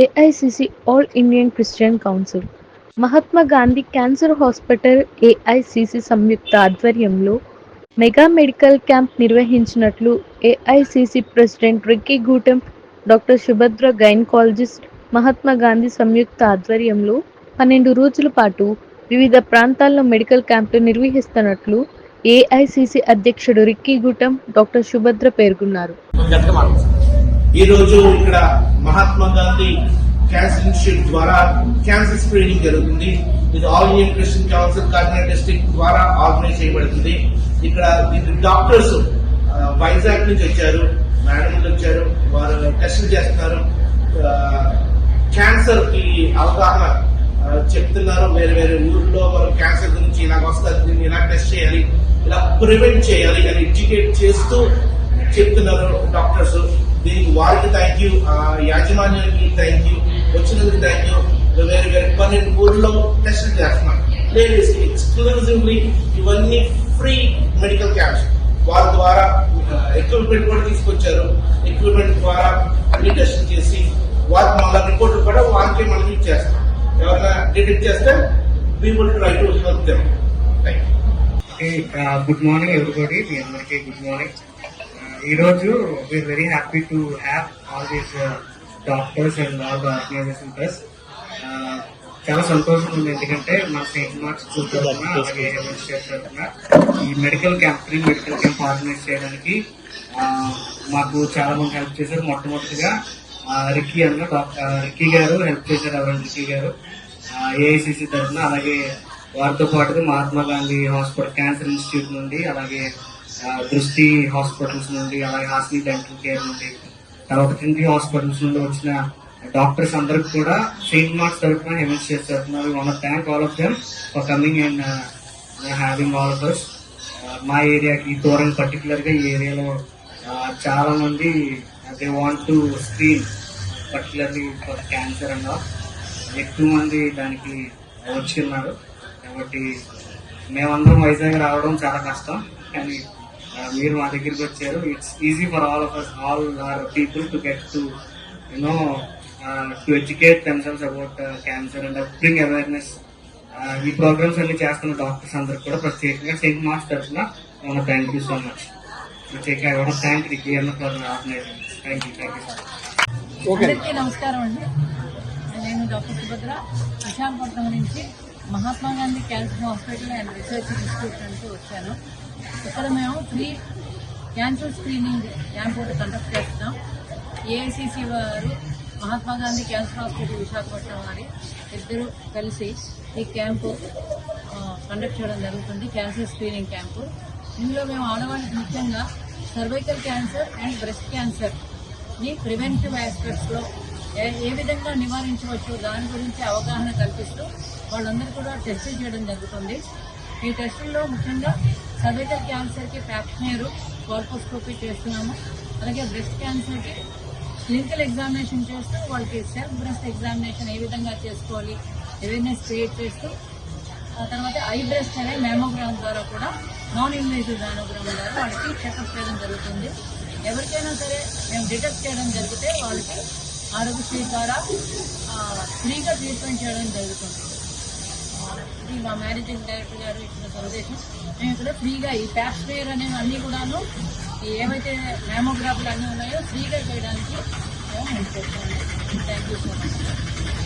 AICC all Indian Christian council Mahatma Gandhi cancer hospital AICC సంయుక్త ఆధ్వర్యంలో mega medical camp నిర్వహించినట్లు AICC president Ricky Gootem doctor Subhadra gynaecologist Mahatma Gandhi సంయుక్త ఆధ్వర్యంలో పన్నెండు రోజుల పాటు వివిధ ప్రాంతాల్లో మెడికల్ క్యాంపులు నిర్వహిస్తున్నట్లు ఏఐసిసి అధ్యక్షుడు రిక్కీ గూటం డాక్టర్ సుభద్ర పేర్కొన్నారు. ఈరోజు ఇక్కడ మహాత్మా మనకి క్యాన్సర్ ఇన్స్టిట్యూట్ ద్వారా క్యాన్సర్ స్క్రీనింగ్ జరుగుతుంది. ఇది all Indian Christian council Kakinada district ద్వారా ఆర్గనైజ్ చేయబడుతుంది. ఇక్కడ ఇది డాక్టర్స్ వైజాగ్ నుంచి వచ్చారు మేడం వచ్చారు వారు టెస్టులు చేస్తున్నారు. క్యాన్సర్కి అవగాహన చెప్తున్నారు. వేరే వేరే ఊర్లో మనం క్యాన్సర్ గురించి ఇలాగ వస్తుంది దీన్ని ఇలా టెస్ట్ చేయాలి ఇలా ప్రివెంట్ చేయాలి అని ఎడ్యుకేట్ చేస్తూ చెప్తున్నారు డాక్టర్స్. దీనికి వారికి థ్యాంక్ యూ యాజమాన్యానికి థ్యాంక్ యూ వచ్చినందుకు థ్యాంక్ యూ వేరే వేరే పన్నెండు ఊర్లో టెస్ట్ చేస్తున్నాం లేడీస్ ఎక్స్క్లూజివ్లీ ఇవన్నీ ఫ్రీ మెడికల్ క్యాంప్స్ వారి ద్వారా ఎక్విప్మెంట్ కూడా తీసుకొచ్చారు. ఎక్విప్మెంట్ ద్వారా అన్ని టెస్ట్ చేసి వారికి మళ్ళీ రిపోర్ట్ కూడా వారికి మనం ఇచ్చేస్తాం ఎవరైనా డిటెక్ట్ చేస్తే we will try to help them thank you good morning everybody మీ అందరికీ గుడ్ మార్నింగ్ ఈ రోజు we are very happy to have all these doctors and all the organisation plus చాలా సంతోషం ఉంది. ఎందుకంటే మన సెయింట్ మార్క్స్ స్కూల్ అలాగే హెవెన్స్ చేస్తున్నా ఈ medical camp free medical camp organise చేయడానికి మాకు చాలా మంది హెల్ప్ చేశారు. మొట్టమొదటిగా రిక్కీ అన్న డాక్టర్ రిక్కీ గారు హెల్ప్ చేశారు. ఎవరైనా రిక్కీ గారు. ఏఐసిసి తరఫున అలాగే వారితో పాటుగా Mahatma Gandhi hospital cancer institute నుండి అలాగే దృష్టి హాస్పిటల్స్ నుండి అలాగే హాస్ని డెంటల్ కేర్ నుండి తర్వాత ట్రింటీ హాస్పిటల్స్ నుండి వచ్చిన డాక్టర్స్ అందరికి కూడా సెయింట్ మార్క్స్ తరఫున హెవెన్స్ చేస్తున్నారు one thank all of them for coming and having all of us మా ఏరియాకి దూరం పర్టికులర్గా ఈ ఏరియాలో చాలా మంది they want to screen particularly for cancer అన్న ఎక్కువ మంది దానికి వచ్చి ఉన్నారు. కాబట్టి మేమందరం వైజాగ్ రావడం చాలా కష్టం. కానీ మీరు మా దగ్గరికి వచ్చారు. It's easy for all of us all are people to get to you know to educate themselves about cancer and bring awareness ఈ ప్రోగ్రామ్స్ అన్ని చేస్తున్న డాక్టర్స్ అందరికి కూడా ప్రత్యేకంగా సెయింట్ మార్క్స్ తరఫున థ్యాంక్ యూ సో మచ్ ప్రత్యేకంగా ఎవరో థ్యాంక్ రికీ అన్న for organisation thank you thank you sir అందరికీ నమస్కారం అండి. నేను డాక్టర్ సుభద్ర విశాఖపట్నం నుంచి Mahatma Gandhi cancer hospital and research institute నుంచి వచ్చాను. ఇక్కడ మేము ఫ్రీ క్యాన్సర్ స్క్రీనింగ్ క్యాంప్ ఒకటి కండక్ట్ చేస్తున్నాం. ఏఐసిసి వారు మహాత్మా గాంధీ క్యాన్సర్ హాస్పిటల్ విశాఖపట్నం వారి ఇద్దరు కలిసి ఈ క్యాంపు కండక్ట్ చేయడం జరుగుతుంది క్యాన్సర్ స్క్రీనింగ్ క్యాంపు. ఇందులో మేము ఆడవాళ్ళకి ముఖ్యంగా సర్వైకల్ క్యాన్సర్ అండ్ బ్రెస్ట్ క్యాన్సర్ని ప్రివెంటివ్ ఆస్పెక్ట్స్లో ఏ ఏ విధంగా నివారించవచ్చు దాని గురించి అవగాహన కల్పిస్తూ వాళ్ళందరూ కూడా టెస్టులు చేయడం జరుగుతుంది. ఈ టెస్టుల్లో ముఖ్యంగా సర్వికల్ క్యాన్సర్కి ప్యాప్స్మేరు కోల్పోస్కోపీ చేస్తున్నాము. అలాగే బ్రెస్ట్ క్యాన్సర్కి క్లినికల్ ఎగ్జామినేషన్ చేస్తూ వాళ్ళకి సెల్ఫ్ బ్రెస్ట్ ఎగ్జామినేషన్ ఏ విధంగా చేసుకోవాలి అవేర్నెస్ క్రియేట్ చేస్తూ ఆ తర్వాత ఐ బ్రెస్ట్ అనే మెమోగ్రామ్ ద్వారా కూడా నాన్ ఇన్వేసివ్ మెమోగ్రామ్ ద్వారా వాళ్ళకి చెకప్ చేయడం జరుగుతుంది. ఎవరికైనా సరే మేము డిటెక్ట్ చేయడం జరిగితే వాళ్ళకి ఆరోగ్యశ్రీ ద్వారా ఫ్రీగా ట్రీట్మెంట్ చేయడం జరుగుతుంది. మా మేనేజింగ్ డైరెక్టర్ గారు ఇచ్చిన సందేశం. మేము ఇక్కడ ఫ్రీగా ఈ ప్యాప్ స్ప్రేయర్ అనేవి అన్నీ కూడాను ఏవైతే మ్యామోగ్రాఫ్లు అన్నీ ఉన్నాయో ఫ్రీగా చేయడానికి మేము థ్యాంక్ యూ సో మచ్